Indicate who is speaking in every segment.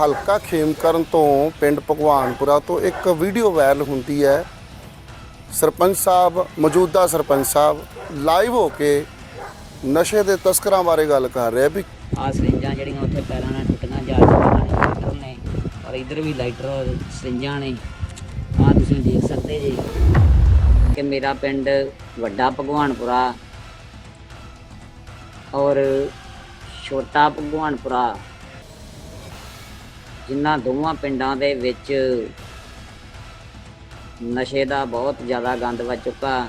Speaker 1: ਹਲਕਾ ਖੇਮਕਰਨ ਤੋਂ ਪਿੰਡ ਭਗਵਾਨਪੁਰਾ ਤੋਂ ਇੱਕ ਵੀਡੀਓ ਵਾਇਰਲ ਹੁੰਦੀ ਹੈ। ਸਰਪੰਚ ਸਾਹਿਬ, ਮੌਜੂਦਾ ਸਰਪੰਚ ਸਾਹਿਬ, ਲਾਈਵ ਹੋ ਕੇ ਨਸ਼ੇ ਦੇ ਤਸਕਰਾਂ ਬਾਰੇ ਗੱਲ ਕਰ ਰਿਹਾ ਵੀ
Speaker 2: ਆ ਸਰਿੰਜਾਂ ਜਿਹੜੀਆਂ ਉੱਥੇ ਪੈਰਾਂ ਨਾਲ ਟੁੱਟੀਆਂ, ਜਾ ਚੁੱਕੀਆਂ ਲਾਈਟਰ ਨੇ ਔਰ ਇਧਰ ਵੀ ਲਾਈਟਰ ਸਰਿੰਜਾਂ ਨੇ। ਆ ਤੁਸੀਂ ਦੇਖ ਸਕਦੇ ਜੀ ਕਿ ਮੇਰਾ ਪਿੰਡ ਵੱਡਾ ਭਗਵਾਨਪੁਰਾ ਔਰ ਛੋਟਾ ਭਗਵਾਨਪੁਰਾ ਜਿਨ੍ਹਾਂ ਦੋਵਾਂ ਪਿੰਡਾਂ ਦੇ ਵਿੱਚ ਨਸ਼ੇ ਦਾ ਬਹੁਤ ਜ਼ਿਆਦਾ ਗੰਦ ਵੱਜ ਚੁੱਕਾ।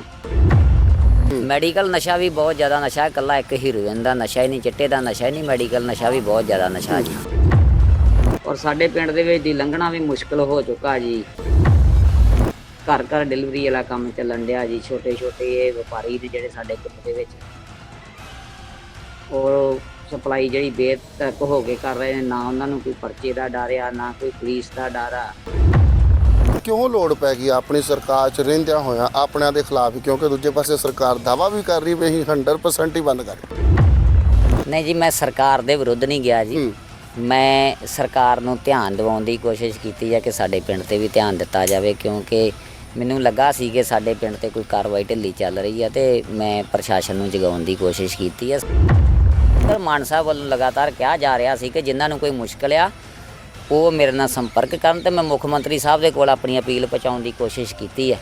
Speaker 2: ਮੈਡੀਕਲ ਨਸ਼ਾ ਵੀ ਬਹੁਤ ਜ਼ਿਆਦਾ ਨਸ਼ਾ, ਇਕੱਲਾ ਇੱਕ ਹੀਰੋਇਨ ਦਾ ਨਸ਼ਾ ਹੀ ਨਹੀਂ, ਚਿੱਟੇ ਦਾ ਨਸ਼ਾ ਹੀ ਨਹੀਂ, ਮੈਡੀਕਲ ਨਸ਼ਾ ਵੀ ਬਹੁਤ ਜ਼ਿਆਦਾ ਨਸ਼ਾ ਜੀ। ਔਰ ਸਾਡੇ ਪਿੰਡ ਦੇ ਵਿੱਚ ਦੀ ਲੰਘਣਾ ਵੀ ਮੁਸ਼ਕਲ ਹੋ ਚੁੱਕਾ ਜੀ। ਘਰ ਘਰ ਡਿਲੀਵਰੀ ਵਾਲਾ ਕੰਮ ਚੱਲਣ ਡਿਆ ਜੀ ਛੋਟੇ ਛੋਟੇ ਇਹ ਵਪਾਰੀ ਨੇ ਜਿਹੜੇ ਸਾਡੇ ਪਿੰਡ ਦੇ ਵਿੱਚ। ਔਰ ਸਪਲਾਈ ਜਿਹੜੀ ਬੇਤਕ ਹੋ ਕੇ ਕਰ ਰਹੇ ਨੇ ਨਾ ਉਹਨਾਂ ਨੂੰ ਕੋਈ ਪਰਚੇ ਦਾ ਡਰ ਆ ਨਾ ਕੋਈ ਪੁਲਿਸ ਦਾ ਡਰ ਆ।
Speaker 1: ਕਿਉਂ ਲੋੜ ਪੈ ਗਈ ਆਪਣੀ ਸਰਕਾਰ 'ਚ ਰਹਿੰਦਿਆਂ ਹੋਇਆਂ ਆਪਣਿਆਂ ਦੇ ਖਿਲਾਫ ਹੀ? ਕਿਉਂਕਿ ਦੂਜੇ ਪਾਸੇ ਸਰਕਾਰ ਦਾਵਾ ਵੀ ਕਰ ਰਹੀ ਵੀ ਅਸੀਂ 100% ਹੀ ਬੰਦ ਕਰ
Speaker 2: ਨਹੀਂ ਜੀ ਮੈਂ ਸਰਕਾਰ ਦੇ ਵਿਰੁੱਧ ਨਹੀਂ ਗਿਆ ਜੀ। ਮੈਂ ਸਰਕਾਰ ਨੂੰ ਧਿਆਨ ਦਿਵਾਉਣ ਦੀ ਕੋਸ਼ਿਸ਼ ਕੀਤੀ ਹੈ ਕਿ ਸਾਡੇ ਪਿੰਡ ਤੇ ਵੀ ਧਿਆਨ ਦਿੱਤਾ ਜਾਵੇ ਕਿਉਂਕਿ ਮੈਨੂੰ ਲੱਗਾ ਸੀ ਕਿ ਸਾਡੇ ਪਿੰਡ ਤੇ ਕੋਈ ਕਾਰਵਾਈ ਢਿੱਲੀ ਚੱਲ ਰਹੀ ਹੈ ਤੇ ਮੈਂ ਪ੍ਰਸ਼ਾਸਨ ਨੂੰ ਜਗਾਉਣ ਦੀ ਕੋਸ਼ਿਸ਼ ਕੀਤੀ ਹੈ ਪਰ ਮਾਨ ਸਾਹਿਬ ਵੱਲੋਂ ਲਗਾਤਾਰ ਕਿਹਾ ਜਾ ਰਿਹਾ ਸੀ ਕਿ ਜਿਨ੍ਹਾਂ ਨੂੰ ਕੋਈ ਮੁਸ਼ਕਲ ਆ, ਉਹ ਮੇਰੇ ਨਾਲ ਸੰਪਰਕ ਕਰਨ ਤੇ ਮੈਂ ਮੁੱਖ ਮੰਤਰੀ ਸਾਹਿਬ ਦੇ ਕੋਲ ਆਪਣੀ ਅਪੀਲ ਪਹੁੰਚਾਉਣ ਦੀ ਕੋਸ਼ਿਸ਼ ਕੀਤੀ ਹੈ।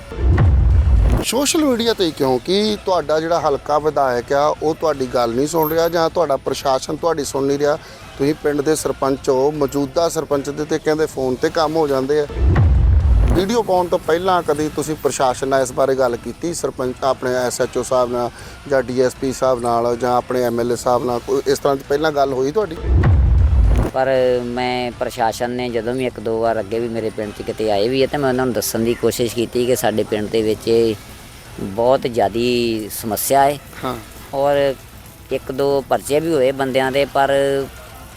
Speaker 1: ਸੋਸ਼ਲ ਮੀਡੀਆ ਤੇ ਕਿਉਂਕਿ ਤੁਹਾਡਾ ਜਿਹੜਾ ਹਲਕਾ ਵਿਧਾਇਕ ਆ, ਉਹ ਤੁਹਾਡੀ ਗੱਲ ਨਹੀਂ ਸੁਣ ਰਿਹਾ ਜਾਂ ਤੁਹਾਡਾ ਪ੍ਰਸ਼ਾਸਨ ਤੁਹਾਡੀ ਸੁਣ ਨਹੀਂ ਰਿਹਾ? ਤੁਸੀਂ ਪਿੰਡ ਦੇ ਸਰਪੰਚ ਹੋ, ਮੌਜੂਦਾ ਸਰਪੰਚ ਦੇ ਤੇ ਕਹਿੰਦੇ ਫੋਨ ਤੇ ਕੰਮ ਹੋ ਜਾਂਦੇ ਆ। ਵੀਡੀਓ ਪਾਉਣ ਤੋਂ ਪਹਿਲਾਂ ਕਦੀ ਤੁਸੀਂ ਪ੍ਰਸ਼ਾਸਨ ਨਾਲ ਇਸ ਬਾਰੇ ਗੱਲ ਕੀਤੀ? ਸਰਪੰਚ ਆਪਣੇ ਐਸਐਚਓ ਸਾਹਿਬ ਨਾਲ ਜਾਂ ਡੀਐਸਪੀ ਸਾਹਿਬ ਨਾਲ ਜਾਂ ਆਪਣੇ ਐਮਐਲਏ ਸਾਹਿਬ ਨਾਲ ਕੋਈ ਇਸ ਤਰ੍ਹਾਂ ਦੀ ਪਹਿਲਾਂ ਗੱਲ ਹੋਈ ਤੁਹਾਡੀ?
Speaker 2: ਪਰ ਮੈਂ ਪ੍ਰਸ਼ਾਸਨ ਨੇ ਜਦੋਂ ਵੀ ਇੱਕ ਦੋ ਵਾਰ ਅੱਗੇ ਵੀ ਮੇਰੇ ਪਿੰਡ 'ਚ ਕਿਤੇ ਆਏ ਵੀ ਹੈ ਤੇ ਮੈਂ ਉਹਨਾਂ ਨੂੰ ਦੱਸਣ ਦੀ ਕੋਸ਼ਿਸ਼ ਕੀਤੀ ਕਿ ਸਾਡੇ ਪਿੰਡ ਦੇ ਵਿੱਚ ਇਹ ਬਹੁਤ ਜ਼ਿਆਦੀ ਸਮੱਸਿਆ ਹੈ।
Speaker 1: ਹਾਂ।
Speaker 2: ਔਰ ਇੱਕ ਦੋ ਪਰਚੇ ਵੀ ਹੋਏ ਬੰਦਿਆਂ ਦੇ ਪਰ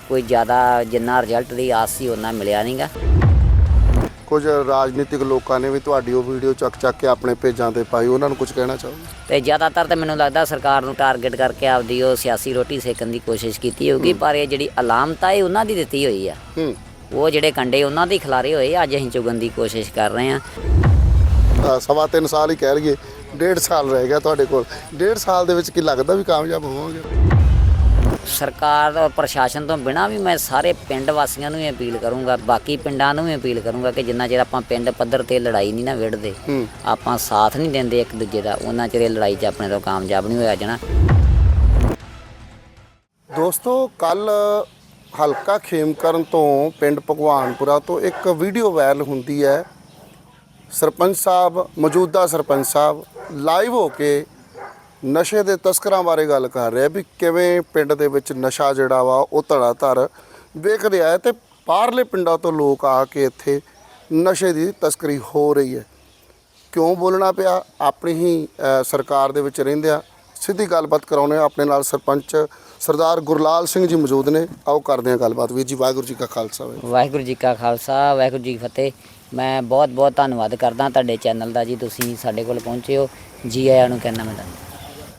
Speaker 2: ਕੋਈ ਜ਼ਿਆਦਾ ਜਿੰਨਾ ਰਿਜ਼ਲਟ ਦੀ ਆਸ ਸੀ ਉਹਨਾਂ ਮਿਲਿਆ ਨਹੀਂਗਾ
Speaker 1: ਕੁਝ ਰਾਜਨੀਤਿਕ ਲੋਕਾਂ ਨੇ ਵੀ ਤੁਹਾਡੀ ਉਹ ਵੀਡੀਓ ਚੱਕ ਚੱਕ ਕੇ ਆਪਣੇ ਪੇਜਾਂ ਤੇ ਪਾਈ ਉਹਨਾਂ ਨੂੰ ਕੁਝ ਕਹਿਣਾ ਚਾਹੋਗੇ?
Speaker 2: ਤੇ ਜ਼ਿਆਦਾਤਰ ਤਾਂ ਮੈਨੂੰ ਲੱਗਦਾ ਸਰਕਾਰ ਨੂੰ ਟਾਰਗੇਟ ਕਰਕੇ ਆਪਦੀ ਉਹ ਸਿਆਸੀ ਰੋਟੀ ਸੇਕਣ ਦੀ ਕੋਸ਼ਿਸ਼ ਕੀਤੀ ਹੋਊਗੀ ਪਰ ਇਹ ਜਿਹੜੀ ਅਲਾਮਤ ਆ ਇਹ ਉਹਨਾਂ ਦੀ ਦਿੱਤੀ ਹੋਈ ਆ।
Speaker 1: ਹੂੰ।
Speaker 2: ਉਹ ਜਿਹੜੇ ਕੰਡੇ ਉਹਨਾਂ ਦੇ ਖਿਲਾਰੇ ਹੋਏ ਅੱਜ ਅਸੀਂ ਚੁਗਣ ਦੀ ਕੋਸ਼ਿਸ਼ ਕਰ ਰਹੇ
Speaker 1: ਅ, ਸਵਾ ਤਿੰਨ ਸਾਲ ਹੀ ਕਹਿ ਲਈਏ ਡੇਢ ਸਾਲ ਰਹਿ ਗਿਆ ਤੁਹਾਡੇ ਕੋਲ। ਡੇਢ ਸਾਲ ਦੇ ਵਿੱਚ ਕੀ ਲੱਗਦਾ ਵੀ ਕਾਮਯਾਬ ਹੋਵਾਂਗੇ
Speaker 2: ਸਰਕਾਰ ਔਰ ਪ੍ਰਸ਼ਾਸਨ ਤੋਂ ਬਿਨਾਂ ਵੀ ਮੈਂ ਸਾਰੇ ਪਿੰਡ ਵਾਸੀਆਂ ਨੂੰ ਵੀ ਅਪੀਲ ਕਰੂੰਗਾ ਬਾਕੀ ਪਿੰਡਾਂ ਨੂੰ ਵੀ ਅਪੀਲ ਕਰੂੰਗਾ ਕਿ ਜਿੰਨਾ ਚਿਰ ਆਪਾਂ ਪਿੰਡ ਪੱਧਰ ਤੇ ਲੜਾਈ ਨਹੀਂ ਨਾ ਵਿੜਦੇ ਆਪਾਂ ਸਾਥ ਨਹੀਂ ਦਿੰਦੇ ਇੱਕ ਦੂਜੇ ਦਾ ਉਹਨਾਂ ਚਿਰ ਇਹ ਲੜਾਈ 'ਚ ਆਪਣੇ ਤੋਂ ਕਾਮਯਾਬ ਨਹੀਂ ਹੋਇਆ ਜਾਣਾ।
Speaker 1: ਦੋਸਤੋ ਕੱਲ ਹਲਕਾ ਖੇਮਕਰਨ ਤੋਂ ਪਿੰਡ ਭਗਵਾਨਪੁਰਾ ਤੋਂ ਇੱਕ ਵੀਡੀਓ ਵਾਇਰਲ ਹੁੰਦੀ ਹੈ। ਸਰਪੰਚ ਸਾਹਿਬ ਮੌਜੂਦਾ ਸਰਪੰਚ ਸਾਹਿਬ ਲਾਈਵ ਹੋ ਕੇ ਨਸ਼ੇ ਦੇ ਤਸਕਰਾਂ ਬਾਰੇ ਗੱਲ ਕਰ ਰਿਹਾ ਵੀ ਕਿਵੇਂ ਪਿੰਡ ਦੇ ਵਿੱਚ ਨਸ਼ਾ ਜਿਹੜਾ ਵਾ ਉਹ ਧੜਾ ਧੜ ਰਿਹਾ ਹੈ ਤੇ ਬਾਹਰਲੇ ਪਿੰਡਾਂ ਤੋਂ ਲੋਕ ਆ ਕੇ ਇੱਥੇ ਨਸ਼ੇ ਦੀ ਤਸਕਰੀ ਹੋ ਰਹੀ ਹੈ। ਕਿਉਂ ਬੋਲਣਾ ਪਿਆ? ਆਪਣੀ ਹੀ ਸਰਕਾਰ ਦੇ ਵਿੱਚ ਰਹਿੰਦਿਆਂ ਸਿੱਧੀ ਗੱਲਬਾਤ ਕਰਾਉਣੇ ਆ ਆਪਣੇ ਨਾਲ ਸਰਪੰਚ ਸਰਦਾਰ ਗੁਰਲਾਲ ਸਿੰਘ ਜੀ ਮੌਜੂਦ ਨੇ। ਆਓ ਕਰਦੇ ਹਾਂ ਗੱਲਬਾਤ। ਵੀਰ ਜੀ, ਵਾਹਿਗੁਰੂ ਜੀ ਕਾ ਖਾਲਸਾ, ਵਾਹਿਗੁਰੂ
Speaker 2: ਜੀ ਕਾ ਖਾਲਸਾ, ਵਾਹਿਗੁਰੂ ਜੀ ਕੀ ਫਤਿਹ। ਮੈਂ ਬਹੁਤ ਬਹੁਤ ਧੰਨਵਾਦ ਕਰਦਾ ਤੁਹਾਡੇ ਚੈਨਲ ਦਾ ਜੀ। ਤੁਸੀਂ ਸਾਡੇ ਕੋਲ ਪਹੁੰਚੇ ਹੋ। ਜੀ ਆਇਆਂ ਨੂੰ ਕਹਿੰਦਾ ਮੈਂ ਤੁਹਾਨੂੰ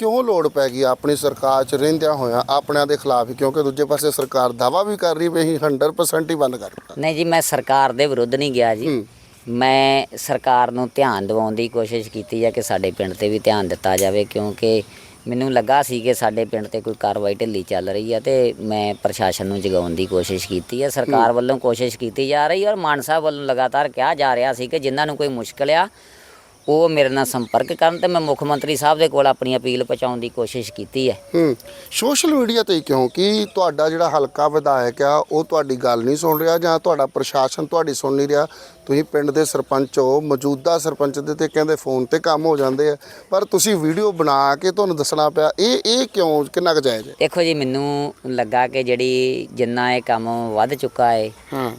Speaker 1: ਕਿਉਂ ਲੋੜ ਪੈ ਗਈ ਆਪਣੀ ਸਰਕਾਰ 'ਚ ਰਹਿੰਦਿਆਂ ਹੋਇਆਂ ਆਪਣਿਆਂ ਦੇ ਖਿਲਾਫ? ਹੀ ਕਿਉਂਕਿ ਦੂਜੇ ਪਾਸੇ ਸਰਕਾਰ ਦਾਵਾ ਵੀ ਕਰ ਰਹੀ ਵੀ ਅਸੀਂ 100% ਹੀ ਬੰਦ ਕਰ ਦਿੱਤਾ।
Speaker 2: ਨਹੀਂ ਜੀ ਮੈਂ ਸਰਕਾਰ ਦੇ ਵਿਰੁੱਧ ਨਹੀਂ ਗਿਆ ਜੀ। ਮੈਂ ਸਰਕਾਰ ਨੂੰ ਧਿਆਨ ਦਿਵਾਉਣ ਦੀ ਕੋਸ਼ਿਸ਼ ਕੀਤੀ ਹੈ ਕਿ ਸਾਡੇ ਪਿੰਡ ਤੇ ਵੀ ਧਿਆਨ ਦਿੱਤਾ ਜਾਵੇ ਕਿਉਂਕਿ ਮੈਨੂੰ ਲੱਗਾ ਸੀ ਕਿ ਸਾਡੇ ਪਿੰਡ ਤੇ ਕੋਈ ਕਾਰਵਾਈ ਢਿੱਲੀ ਚੱਲ ਰਹੀ ਹੈ ਤੇ ਮੈਂ ਪ੍ਰਸ਼ਾਸਨ ਨੂੰ ਜਗਾਉਣ ਦੀ ਕੋਸ਼ਿਸ਼ ਕੀਤੀ ਹੈ ਸਰਕਾਰ ਵੱਲੋਂ ਕੋਸ਼ਿਸ਼ ਕੀਤੀ ਜਾ ਰਹੀ ਹੈ ਔਰ ਮਾਨ ਸਾਹਿਬ ਵੱਲੋਂ ਲਗਾਤਾਰ ਕਿਹਾ ਜਾ ਰਿਹਾ ਸੀ ਕਿ ਜਿਨ੍ਹਾਂ ਨੂੰ ਕੋਈ ਮੁਸ਼ਕਲ ਆ ਉਹ ਮੇਰੇ ਨਾਲ ਸੰਪਰਕ ਕਰਨ ਤੇ ਮੈਂ ਮੁੱਖ ਮੰਤਰੀ ਸਾਹਿਬ ਦੇ ਕੋਲ ਆਪਣੀ ਅਪੀਲ ਪਹੁੰਚਾਉਣ ਦੀ ਕੋਸ਼ਿਸ਼ ਕੀਤੀ ਹੈ।
Speaker 1: ਹੂੰ ਸੋਸ਼ਲ ਮੀਡੀਆ ਤੇ ਕਿਉਂਕਿ ਤੁਹਾਡਾ ਜਿਹੜਾ ਹਲਕਾ ਵਿਧਾਇਕ ਆ ਉਹ ਤੁਹਾਡੀ ਗੱਲ ਨਹੀਂ ਸੁਣ ਰਿਹਾ ਜਾਂ ਤੁਹਾਡਾ ਪ੍ਰਸ਼ਾਸਨ ਤੁਹਾਡੀ ਸੁਣ ਨਹੀਂ ਰਿਹਾ? ਤੁਸੀਂ ਪਿੰਡ ਦੇ ਸਰਪੰਚ ਹੋ ਮੌਜੂਦਾ ਸਰਪੰਚ ਦੇ ਤੇ ਕਹਿੰਦੇ ਫੋਨ ਤੇ ਕੰਮ ਹੋ ਜਾਂਦੇ ਆ ਪਰ ਤੁਸੀਂ ਵੀਡੀਓ ਬਣਾ ਕੇ ਤੁਹਾਨੂੰ ਦੱਸਣਾ ਪਿਆ ਇਹ ਇਹ ਕਿਉਂ ਕਿੰਨਾ ਕੁ ਜਾਇਜ਼ ਹੈ?
Speaker 2: ਦੇਖੋ ਜੀ ਮੈਨੂੰ ਲੱਗਾ ਕਿ ਜਿਹੜੀ ਜਿੰਨਾ ਇਹ ਕੰਮ ਵੱਧ ਚੁੱਕਾ ਹੈ
Speaker 1: ਹਾਂ।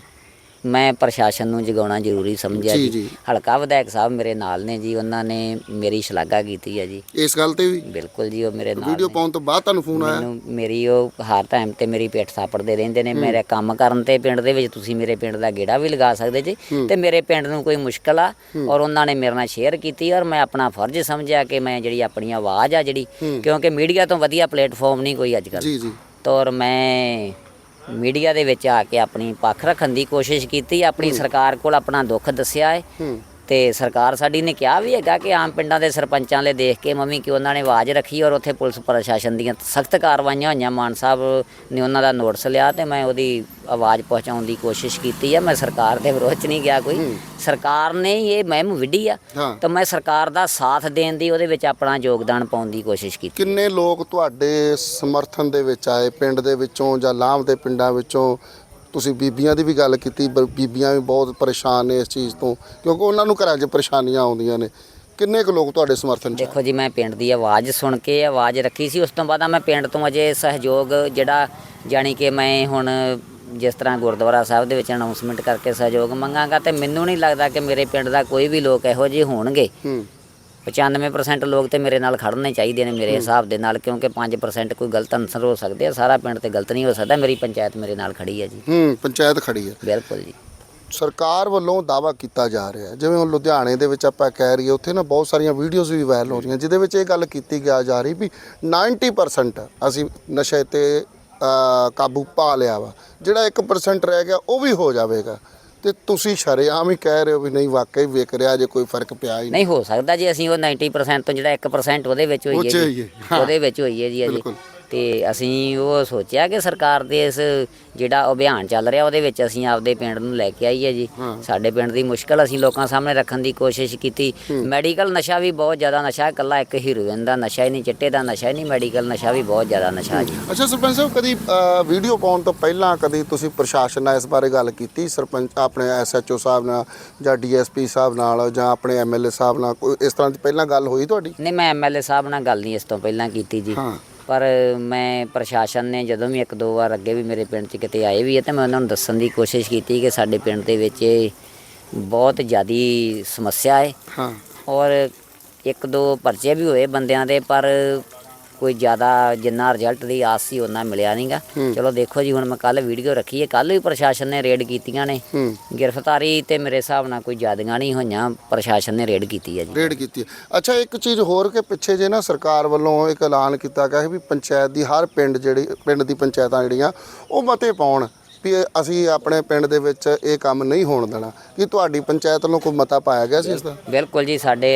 Speaker 2: ਮੈਂ ਪ੍ਰਸ਼ਾਸਨ ਨੂੰ ਜਗਾਉਣਾ ਜ਼ਰੂਰੀ ਸਮਝਿਆ
Speaker 1: ਜੀ।
Speaker 2: ਹਲਕਾ ਵਿਧਾਇਕ ਸਾਹਿਬ ਮੇਰੇ ਨਾਲ ਨੇ ਜੀ ਉਹਨਾਂ ਨੇ ਮੇਰੀ ਸ਼ਲਾਘਾ ਕੀਤੀ ਹੈ ਜੀ।
Speaker 1: ਇਸ ਗੱਲ ਤੇ ਵੀ?
Speaker 2: ਬਿਲਕੁਲ ਜੀ ਉਹ ਮੇਰੇ ਨਾਲ
Speaker 1: ਵੀਡੀਓ
Speaker 2: ਨੇ।
Speaker 1: ਪਾਉਣ ਤੋਂ ਬਾਅਦ ਤੁਹਾਨੂੰ ਫੋਨ ਆਇਆ?
Speaker 2: ਮੈਨੂੰ ਮੇਰੀ ਉਹ ਹਰ ਟਾਈਮ ਤੇ ਮੇਰੀ ਪੇਟ ਸਾਪੜਦੇ ਰਹਿੰਦੇ ਨੇ। ਮੇਰੇ ਕੰਮ ਕਰਨ ਤੇ ਪਿੰਡ ਦੇ ਵਿੱਚ ਤੁਸੀਂ ਮੇਰੇ ਪਿੰਡ ਦਾ ਗੇੜਾ ਵੀ ਲਗਾ ਸਕਦੇ ਜੀ। ਤੇ ਮੇਰੇ ਪਿੰਡ ਨੂੰ ਕੋਈ ਮੁਸ਼ਕਲ ਆ ਔਰ ਉਹਨਾਂ ਨੇ ਮੇਰੇ ਨਾਲ ਸ਼ੇਅਰ ਕੀਤੀ ਔਰ ਮੈਂ ਆਪਣਾ ਫਰਜ਼ ਸਮਝਿਆ ਕਿ ਮੈਂ ਜਿਹੜੀ ਆਪਣੀ ਆਵਾਜ਼ ਆ ਜਿਹੜੀ ਕਿਉਂਕਿ ਮੀਡੀਆ ਤੋਂ ਵਧੀਆ ਪਲੇਟਫਾਰਮ ਨਹੀਂ ਕੋਈ ਅੱਜ ਕੱਲ੍ਹ।
Speaker 1: ਜੀ ਜੀ।
Speaker 2: ਤੌਰ ਮੈਂ ਮੀਡੀਆ ਦੇ ਵਿੱਚ ਆ ਕੇ ਆਪਣੀ ਪੱਖ ਰੱਖਣ ਦੀ ਕੋਸ਼ਿਸ਼ ਕੀਤੀ ਆਪਣੀ ਸਰਕਾਰ ਕੋਲ ਆਪਣਾ ਦੁੱਖ ਦੱਸਿਆ ਹੈ। ਤੇ ਸਰਕਾਰ ਸਾਡੀ ਨੇ ਕਿਹਾ ਵੀ ਹੈਗਾ ਕਿ ਆਮ ਪਿੰਡਾਂ ਦੇ ਸਰਪੰਚਾਂ ਲੈ ਦੇਖ ਕੇ ਮੰਮੀ ਕਿ ਉਹਨਾਂ ਨੇ ਆਵਾਜ਼ ਰੱਖੀ ਔਰ ਉੱਥੇ ਪੁਲਿਸ ਪ੍ਰਸ਼ਾਸਨ ਦੀਆਂ ਸਖਤ ਕਾਰਵਾਈਆਂ ਹੋਈਆਂ। ਮਾਨ ਸਾਹਿਬ ਨੇ ਉਹਨਾਂ ਦਾ ਨੋਟਿਸ ਲਿਆ ਤੇ ਮੈਂ ਉਹਦੀ ਆਵਾਜ਼ ਪਹੁੰਚਾਉਣ ਦੀ ਕੋਸ਼ਿਸ਼ ਕੀਤੀ ਹੈ ਮੈਂ ਸਰਕਾਰ ਦੇ ਵਿਰੋਧ ਚ ਨਹੀਂ ਗਿਆ ਕੋਈ। ਸਰਕਾਰ ਨੇ ਇਹ ਮਹਿਮ ਵਿੱਢੀ ਆ ਤਾਂ ਮੈਂ ਸਰਕਾਰ ਦਾ ਸਾਥ ਦੇਣ ਦੀ ਉਹਦੇ ਵਿੱਚ ਆਪਣਾ ਯੋਗਦਾਨ ਪਾਉਣ ਦੀ ਕੋਸ਼ਿਸ਼ ਕੀਤੀ।
Speaker 1: ਕਿੰਨੇ ਲੋਕ ਤੁਹਾਡੇ ਸਮਰਥਨ ਦੇ ਵਿੱਚ ਆਏ? ਪਿੰਡ ਦੇ ਵਿੱਚੋਂ ਜਾਂ ਲਾਂਭ ਦੇ ਪਿੰਡਾਂ ਵਿੱਚੋਂ ਤੁਸੀਂ ਬੀਬੀਆਂ ਦੀ ਵੀ ਗੱਲ ਕੀਤੀ ਬ- ਬੀਬੀਆਂ ਵੀ ਬਹੁਤ ਪਰੇਸ਼ਾਨ ਨੇ ਇਸ ਚੀਜ਼ ਤੋਂ ਕਿਉਂਕਿ ਉਹਨਾਂ ਨੂੰ ਘਰਾਂ 'ਚ ਪਰੇਸ਼ਾਨੀਆਂ ਆਉਂਦੀਆਂ ਨੇ ਕਿੰਨੇ ਕੁ ਲੋਕ ਤੁਹਾਡੇ ਸਮਰਥਨ 'ਚ?
Speaker 2: ਦੇਖੋ ਜੀ ਮੈਂ ਪਿੰਡ ਦੀ ਆਵਾਜ਼ ਸੁਣ ਕੇ ਆਵਾਜ਼ ਰੱਖੀ ਸੀ ਉਸ ਤੋਂ ਬਾਅਦ ਮੈਂ ਪਿੰਡ ਤੋਂ ਅਜੇ ਸਹਿਯੋਗ ਜਿਹੜਾ ਜਾਣੀ ਕਿ ਮੈਂ ਹੁਣ ਜਿਸ ਤਰ੍ਹਾਂ ਗੁਰਦੁਆਰਾ ਸਾਹਿਬ ਦੇ ਵਿੱਚ ਅਨਾਉਂਸਮੈਂਟ ਕਰਕੇ ਸਹਿਯੋਗ ਮੰਗਾਂਗਾ ਤੇ ਮੈਨੂੰ ਨਹੀਂ ਲੱਗਦਾ ਕਿ ਮੇਰੇ ਪਿੰਡ ਦਾ ਕੋਈ ਵੀ ਲੋਕ ਇਹੋ ਜਿਹੇ ਹੋਣਗੇ
Speaker 1: ਹੂੰ
Speaker 2: 95% ਲੋਕ ਤੇ ਮੇਰੇ ਨਾਲ ਖੜਨੇ ਚਾਹੀਦੇ ਨੇ ਮੇਰੇ ਹਿਸਾਬ ਦੇ ਨਾਲ ਕਿਉਂਕਿ 5% ਕੋਈ ਗਲਤ ਅਨਸਰ ਹੋ ਸਕਦੇ ਆ ਸਾਰਾ ਪਿੰਡ ਤੇ ਗਲਤ ਨਹੀਂ ਹੋ ਸਕਦਾ ਮੇਰੀ ਪੰਚਾਇਤ ਮੇਰੇ ਨਾਲ ਖੜੀ ਹੈ ਜੀ।
Speaker 1: ਹੂੰ ਪੰਚਾਇਤ ਖੜੀ ਹੈ
Speaker 2: ਬਿਲਕੁਲ ਜੀ।
Speaker 1: ਸਰਕਾਰ ਵੱਲੋਂ ਦਾਵਾ ਕੀਤਾ ਜਾ ਰਿਹਾ ਹੈ ਜਿਵੇਂ ਹੁਣ ਲੁਧਿਆਣੇ ਦੇ ਵਿੱਚ ਆਪਾਂ ਕਹਿ ਰਹੀਏ ਉੱਥੇ ਨਾ ਬਹੁਤ ਸਾਰੀਆਂ ਵੀਡੀਓਜ਼ ਵੀ ਵਾਇਰਲ ਹੋ ਰਹੀਆਂ ਜਿਹਦੇ ਵਿੱਚ ਇਹ ਗੱਲ ਕੀਤੀ ਗਿਆ ਜਾ ਰਹੀ ਵੀ 90% ਅਸੀਂ ਨਸ਼ੇ ਤੇ ਅ, ਕਾਬੂ ਪਾ ਲਿਆ ਵਾ ਜਿਹੜਾ 1% ਰਹਿ ਗਿਆ ਉਹ ਵੀ ਹੋ ਜਾਵੇਗਾ। ਤੇ ਤੁਸੀਂ ਸ਼ਰੇਆਮ ਹੀ ਕਹਿ ਰਹੇ ਹੋ ਵੀ ਨਹੀਂ ਵਾਕਈ ਵਿਕ ਰਿਹਾ ਜੇ ਕੋਈ ਫ਼ਰਕ ਪਿਆ ਹੀ ਨਹੀਂ
Speaker 2: ਹੋ ਸਕਦਾ ਜੀ ਅਸੀਂ ਉਹ 90% ਤੋਂ ਜਿਹੜਾ 1% ਉਹਦੇ ਵਿੱਚ ਹੋਈਏ ਜੀ
Speaker 1: ਹਾਂ।
Speaker 2: ਉਹਦੇ ਵਿੱਚ ਹੋਈਏ ਜੀ ਅਜੇ
Speaker 1: ਬਿਲਕੁਲ।
Speaker 2: ਤੇ ਅਸੀਂ ਉਹ ਸੋਚਿਆ ਕਿ ਸਰਕਾਰ ਦੇ ਇਸ ਜਿਹੜਾ ਅਭਿਆਨ ਚੱਲ ਰਿਹਾ ਉਹਦੇ ਵਿੱਚ ਅਸੀਂ ਆਪਦੇ ਪਿੰਡ ਨੂੰ ਲੈ ਕੇ ਆਈਏ ਜੀ। ਸਾਡੇ ਪਿੰਡ ਦੀ ਮੁਸ਼ਕਲ ਅਸੀਂ ਲੋਕਾਂ ਸਾਹਮਣੇ ਰੱਖਣ ਦੀ ਕੋਸ਼ਿਸ਼ ਕੀਤੀ। ਮੈਡੀਕਲ ਨਸ਼ਾ ਵੀ ਬਹੁਤ ਜ਼ਿਆਦਾ ਨਸ਼ਾ ਹੈ ਇਕੱਲਾ ਇੱਕ ਹੀਰੋਇਨ ਦਾ ਨਸ਼ਾ ਹੀ ਨਹੀਂ ਚਿੱਟੇ ਦਾ ਨਸ਼ਾ ਹੀ ਨਹੀਂ ਮੈਡੀਕਲ ਨਸ਼ਾ ਵੀ ਬਹੁਤ ਜ਼ਿਆਦਾ ਨਸ਼ਾ ਜੀ।
Speaker 1: ਅੱਛਾ ਸਰਪੰਚ ਸਾਹਿਬ ਕਦੀ ਵੀਡੀਓ ਪਾਉਣ ਤੋਂ ਪਹਿਲਾਂ ਕਦੀ ਤੁਸੀਂ ਪ੍ਰਸ਼ਾਸਨ ਨਾਲ ਇਸ ਬਾਰੇ ਗੱਲ ਕੀਤੀ? ਸਰਪੰਚ ਆਪਣੇ ਐਸਐਚਓ ਸਾਹਿਬ ਨਾਲ ਜਾਂ ਡੀਐਸਪੀ ਸਾਹਿਬ ਨਾਲ ਜਾਂ ਆਪਣੇ ਐਮਐਲਏ ਸਾਹਿਬ ਨਾਲ ਕੋਈ ਇਸ ਤਰ੍ਹਾਂ ਦੀ ਪਹਿਲਾਂ ਗੱਲ ਹੋਈ ਤੁਹਾਡੀ?
Speaker 2: ਨਹੀਂ ਮੈਂ ਐਮਐਲਏ ਸਾਹਿਬ ਨਾਲ ਗੱਲ ਨਹੀਂ ਇਸ ਤੋਂ ਪਹਿਲਾਂ ਕੀਤੀ ਜੀ।
Speaker 1: ਹਾਂ।
Speaker 2: ਪਰ ਮੈਂ ਪ੍ਰਸ਼ਾਸਨ ਨੇ ਜਦੋਂ ਵੀ ਇੱਕ ਦੋ ਵਾਰ ਅੱਗੇ ਵੀ ਮੇਰੇ ਪਿੰਡ 'ਚ ਕਿਤੇ ਆਏ ਵੀ ਹੈ ਤੇ ਮੈਂ ਉਹਨਾਂ ਨੂੰ ਦੱਸਣ ਦੀ ਕੋਸ਼ਿਸ਼ ਕੀਤੀ ਕਿ ਸਾਡੇ ਪਿੰਡ ਦੇ ਵਿੱਚ ਇਹ ਬਹੁਤ ਜ਼ਿਆਦੀ ਸਮੱਸਿਆ ਹੈ।
Speaker 1: ਹਾਂ।
Speaker 2: ਔਰ ਇੱਕ ਦੋ ਪਰਚੇ ਵੀ ਹੋਏ ਬੰਦਿਆਂ ਦੇ ਪਰ ਕੋਈ ਜ਼ਿਆਦਾ ਜਿੰਨਾ ਰਿਜ਼ਲਟ ਦੀ ਆਸ ਸੀ ਉਹਨਾਂ ਮਿਲਿਆ ਨਹੀਂਗਾ। ਚਲੋ ਦੇਖੋ ਜੀ ਹੁਣ ਮੈਂ ਕੱਲ ਵੀਡੀਓ ਰੱਖੀ ਹੈ। ਕੱਲ ਵੀ ਪ੍ਰਸ਼ਾਸਨ ਨੇ ਰੇਡ ਕੀਤੀਆਂ ਨੇ। ਗ੍ਰਿਫਤਾਰੀ ਤੇ ਮੇਰੇ ਹਿਸਾਬ ਨਾਲ ਕੋਈ ਜ਼ਿਆਦੀਆਂ ਨਹੀਂ ਹੋਈਆਂ। ਪ੍ਰਸ਼ਾਸਨ ਨੇ ਰੇਡ ਕੀਤੀ ਹੈ ਜੀ।
Speaker 1: ਰੇਡ ਕੀਤੀ। ਅੱਛਾ ਇੱਕ ਚੀਜ਼ ਹੋਰ ਕਿ ਪਿੱਛੇ ਜੇ ਨਾ ਸਰਕਾਰ ਵੱਲੋਂ ਇੱਕ ਐਲਾਨ ਕੀਤਾ ਗਿਆ ਵੀ ਪੰਚਾਇਤ ਦੀ ਹਰ ਪਿੰਡ ਜਿਹੜੀ ਪਿੰਡ ਦੀ ਪੰਚਾਇਤਾਂ ਜਿਹੜੀਆਂ ਉਹ ਮਤੇ ਪਾਉਣ। ਵੀ ਇਹ ਅਸੀਂ ਆਪਣੇ ਪਿੰਡ ਦੇ ਵਿੱਚ ਇਹ ਕੰਮ ਨਹੀਂ ਹੋਣ ਦੇਣਾ। ਕੀ ਤੁਹਾਡੀ ਪੰਚਾਇਤ ਵੱਲੋਂ ਕੋਈ ਮਤਾ ਪਾਇਆ ਗਿਆ ਸੀ ਇਸ ਦਾ?
Speaker 2: ਬਿਲਕੁਲ ਜੀ ਸਾਡੇ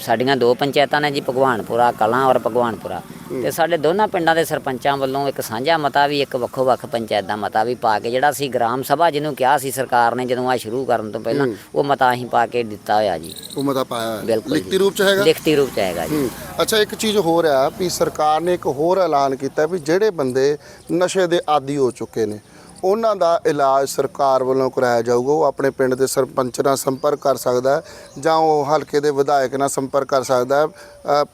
Speaker 2: ਸਾਡੀਆਂ ਦੋ ਪੰਚਾਇਤਾਂ ਨੇ ਜੀ ਭਗਵਾਨਪੁਰਾ ਕਲਾਂ ਔਰ ਭਗਵਾਨਪੁਰਾ। ਤੇ ਸਾਡੇ ਦੋਨਾਂ ਪਿੰਡਾਂ ਦੇ ਸਰਪੰਚਾਂ ਵੱਲੋਂ ਇੱਕ ਸਾਂਝਾ ਮਤਾ ਵੀ ਇੱਕ ਵੱਖੋ ਵੱਖ ਪੰਚਾਇਤ ਦਾ ਮਤਾ ਵੀ ਪਾ ਕੇ ਜਿਹੜਾ ਸੀ ਗ੍ਰਾਮ ਸਭਾ ਜਿਹਨੂੰ ਕਿਹਾ ਸੀ ਸਰਕਾਰ ਨੇ ਜਦੋਂ ਆ ਸ਼ੁਰੂ ਕਰਨ ਤੋਂ ਪਹਿਲਾਂ ਉਹ ਮਤਾ ਅਸੀਂ ਪਾ ਕੇ ਦਿੱਤਾ ਹੋਇਆ ਜੀ।
Speaker 1: ਉਹ ਮਤਾ ਪਾਇਆ ਹੋਇਆ। ਹੈ।
Speaker 2: ਬਿਲਕੁਲ ਜੀ।
Speaker 1: ਲਿਖਤੀ ਰੂਪ ਚ ਹੈਗਾ?
Speaker 2: ਲਿਖਤੀ ਰੂਪ ਚ ਹੈਗਾ ਜੀ।
Speaker 1: ਹੂੰ। ਅੱਛਾ ਇੱਕ ਚੀਜ਼ ਹੋਰ ਆ ਵੀ ਸਰਕਾਰ ਨੇ ਇੱਕ ਹੋਰ ਐਲਾਨ ਕੀਤਾ ਵੀ ਜਿਹੜੇ ਬੰਦੇ ਨਸ਼ੇ ਦੇ ਆਦੀ ਹੋ ਚੁੱਕੇ ਨੇ ਉਹਨਾਂ ਦਾ ਇਲਾਜ ਸਰਕਾਰ ਵੱਲੋਂ ਕਰਾਇਆ ਜਾਊਗਾ। ਉਹ ਆਪਣੇ ਪਿੰਡ ਦੇ ਸਰਪੰਚ ਨਾਲ ਸੰਪਰਕ ਕਰ ਸਕਦਾ ਜਾਂ ਉਹ ਹਲਕੇ ਦੇ ਵਿਧਾਇਕ ਨਾਲ ਸੰਪਰਕ ਕਰ ਸਕਦਾ